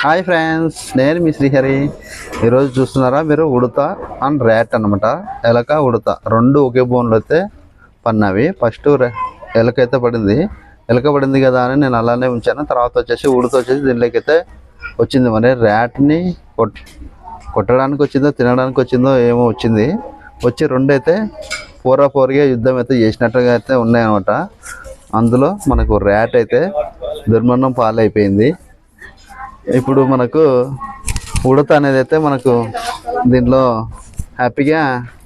Hi friends నేను మీ శ్రీహరి. ఈరోజు చూస్తున్నారా మీరు? ఉడత అండ్ ర్యాట్ అన్నమాట. ఎలక ఉడత. రెండు ఒకే బోన్లో అయితే పన్నవి. ఫస్ట్ ఎలక అయితే పడింది. ఎలక పడింది కదా అని నేను అలానే ఉంచాను. తర్వాత వచ్చేసి ఉడత వచ్చేసి దీనిలోకి అయితే వచ్చింది. మరి ర్యాట్ని కొట్ కొట్టడానికి వచ్చిందో తినడానికి వచ్చిందో ఏమో వచ్చింది. వచ్చి రెండు అయితే ఫోర్ ఫోర్గా యుద్ధం అయితే చేసినట్టుగా అయితే ఉన్నాయన్నమాట అందులో మనకు ర్యాట్ అయితే దుర్మరణం పాలైపోయింది. ఇప్పుడు మనకు ఉడత అనేది అయితే మనకు దీంట్లో హ్యాపీగా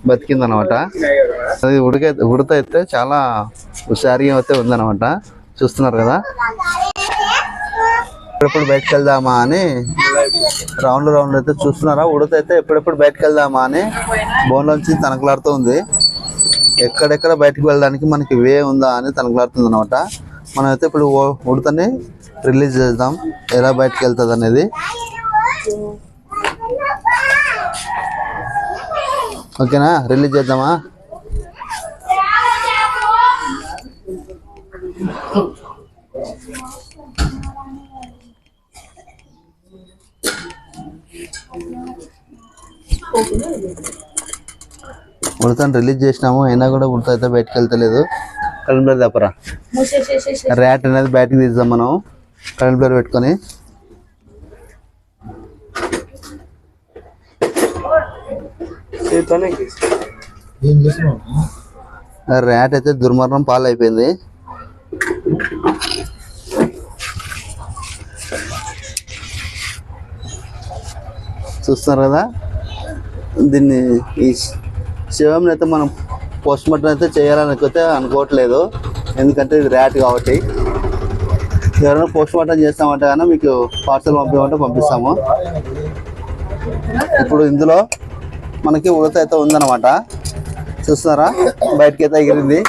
బతికింది అనమాట అది ఉడక ఉడత అయితే చాలా హుషారిగా అయితే ఉందనమాట. చూస్తున్నారు కదా? ఎప్పుడెప్పుడు బయటకు వెళ్దామా అని రౌండ్ రౌండ్ అయితే చూస్తున్నారా? ఉడత అయితే ఎప్పుడెప్పుడు బయటకు వెళ్దామా అని బోన్లోంచి తనకలాడుతూ ఉంది. ఎక్కడెక్కడ బయటకు వెళ్ళడానికి మనకి వే ఉందా అని తనకలాడుతుంది అనమాట మనం అయితే ఇప్పుడు ఉడతని రిలీజ్ చేద్దాం. ఎలా బయటకు వెళ్తుంది అనేది. ఓకేనా? రిలీజ్ చేద్దామా? ఉడతని రిలీజ్ చేసినాము. అయినా కూడా ఉడత అయితే బయటకు వెళ్తలేదు. కరెంట్ బ్లేర్ తప్పరా ర్యాట్ అనేది బయటకు తీద్దాం మనం కరెంట్ బ్లర్ పెట్టుకొని ర్యాట్ అయితే దుర్మరణం పాలైపోయింది చూస్తున్నారు కదా దీన్ని ఈ శివంని అయితే మనం పోస్ట్ మార్టం అయితే చేయాలనుకైతే అనుకోవట్లేదు. ఎందుకంటే ఇది ర్యాట్ కాబట్టి. ఎవరైనా పోస్ట్ మార్టం చేస్తామంటే కానీ మీకు పార్సల్ పంపించమంటే పంపిస్తాము. ఇప్పుడు ఇందులో మనకి ఉడత అయితే ఉందన్నమాట. చూస్తున్నారా? బయటకి అయితే ఎగిరింది.